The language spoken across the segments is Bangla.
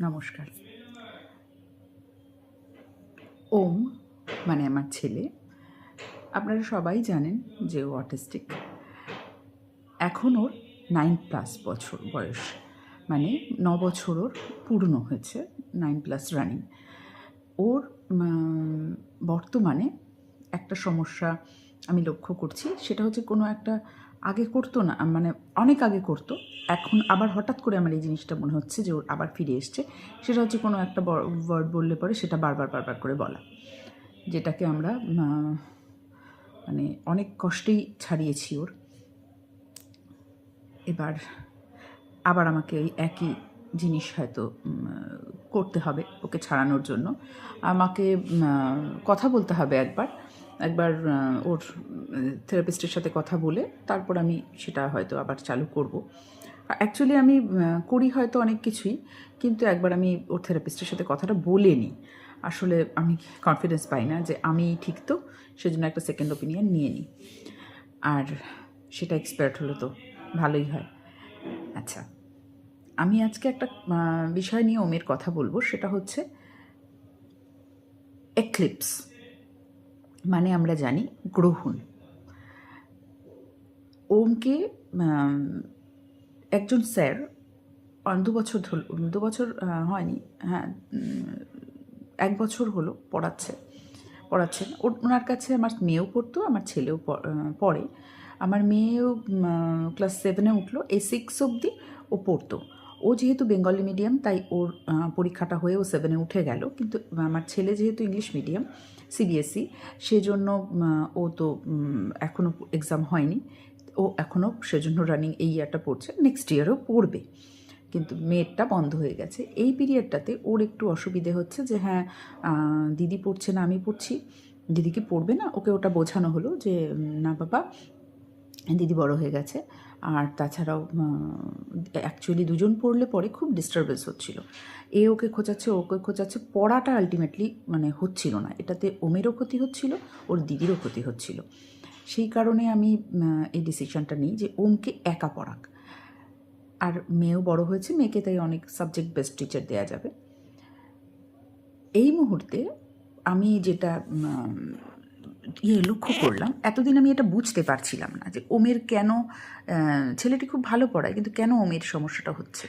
নমস্কার। ওম মানে আমার ছেলে। আপনারা সবাই জানেন যে ও অটিস্টিক। এখন ওর নাইন প্লাস বছর বয়স। মানে ন বছর ওর পূর্ণ হয়েছে, নাইন প্লাস রানিং। ওর বর্তমানে একটা সমস্যা আমি লক্ষ্য করছি, সেটা হচ্ছে কোনো একটা আগে করতো না মানে অনেক আগে করতো। এখন আবার হঠাৎ করে আমার এই জিনিসটা মনে হচ্ছে যে ওর আবার ফিরে এসছে। সেটা হচ্ছে কোনো একটা ওয়ার্ড বললে পরে সেটা বারবার বারবার করে বলা। যেটাকে আমরা মানে অনেক কষ্টেই ছাড়িয়েছি ওর। এবার আবার আমাকে ওই একই জিনিস হয়তো করতে হবে ওকে ছাড়ানোর জন্য। আমাকে কথা বলতে হবে একবার। একবার ওর থেরাপিস্টের সাথে কথা বলে তারপর আমি সেটা হয়তো আবার চালু করব। অ্যাকচুয়ালি আমি করি হয়তো অনেক কিছুই, কিন্তু একবার আমি ওর থেরাপিস্টের সাথে কথাটা বলে নিই আসলে আমি কনফিডেন্স পাই না যে আমি ঠিক তো, সেজন্য একটা সেকেন্ড ওপিনিয়ন নিয়ে নিই। আর সেটা এক্সপার্ট হলে তো ভালোই হয়। আচ্ছা আমি আজকে একটা বিষয় নিয়ে ওমের কথা বলব, সেটা হচ্ছে এক্লিপস মানে আমরা জানি গ্রহণ। ওমকে একজন স্যার, দু বছর ধর দু বছর হয়নি হ্যাঁ এক বছর হলো পড়াচ্ছে পড়াচ্ছেন ওনার কাছে আমার মেয়েও পড়তো, আমার ছেলেও পড়ে। আমার মেয়েও ক্লাস সেভেনে উঠল এই সিক্স অবধি ও পড়তো। ও যেহেতু বেঙ্গলি মিডিয়াম, তাই ওর পরীক্ষাটা হয়ে ও সেভেনে উঠে গেল। কিন্তু আমার ছেলে যেহেতু ইংলিশ মিডিয়াম সিবিএসই সেজন্য ও তো এখনও এক্সাম হয়নি। ও এখনও সেজন্য রানিং এই ইয়ারটা পড়ছে নেক্সট ইয়ারও পড়বে। কিন্তু মেয়েরটা বন্ধ হয়ে গেছে। এই পিরিয়ডটাতে ওর একটু অসুবিধে হচ্ছে যে হ্যাঁ দিদি পড়ছে না, আমি পড়ছি। দিদি কি পড়বে না, ওকে ওটা বোঝানো হলো যে না বাবা, দিদি বড় হয়ে গেছে। আর তাছাড়াও অ্যাকচুয়ালি দুজন পড়লে পরে খুব ডিস্টারবেন্স হচ্ছিল। এ ওকে খোঁচাচ্ছে ওকে খোঁচাচ্ছে, পড়াটা আলটিমেটলি মানে হচ্ছিল না। এটাতে ওমেরও ক্ষতি হচ্ছিল, ওর দিদিরও ক্ষতি হচ্ছিল। সেই কারণে আমি এই ডিসিশনটা নিই যে ওমকে একা পড়াক। আর মেয়েও বড় হয়েছে, মেয়েকে তাই অনেক সাবজেক্ট বেস্ট টিচার দেওয়া যাবে। এই মুহূর্তে আমি যেটা ইয়ে লক্ষ্য করলাম, এতদিন আমি এটা বুঝতে পারছিলাম না যে ওমের কেন ছেলেটি খুব ভালো পড়ায়, কিন্তু কেন ওমের সমস্যাটা হচ্ছে?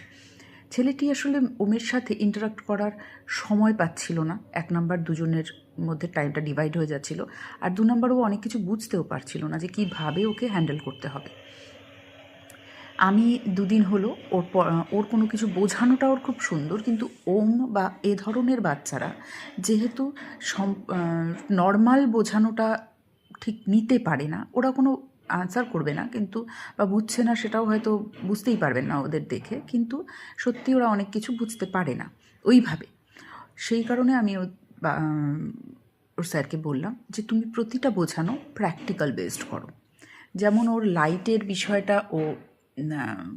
ছেলেটি আসলে ওমের সাথে ইন্টারাক্ট করার সময় পাচ্ছিল না। এক নাম্বার দুজনের মধ্যে টাইমটা ডিভাইড হয়ে যাচ্ছিল। আর দু নাম্বার ও অনেক কিছু বুঝতেও পারছিল না যে কীভাবে ওকে হ্যান্ডেল করতে হবে। আমি দুদিন হলো ওর ওর কোনো কিছু বোঝানোটা ওর খুব সুন্দর, কিন্তু ওম বা এ ধরনের বাচ্চারা যেহেতু সম নর্মাল বোঝানোটা ঠিক নিতে পারে না, ওরা কোনো আনসার করবে না, কিন্তু বা বুঝছে না সেটাও হয়তো বুঝতেই পারবেন না ওদের দেখে, কিন্তু সত্যি ওরা অনেক কিছু বুঝতে পারে না ওইভাবে। সেই কারণে আমি ওর স্যারকে বললাম যে তুমি প্রতিটা বোঝানো প্র্যাকটিক্যাল বেসড করো। যেমন ওর লাইটের বিষয়টা ও No.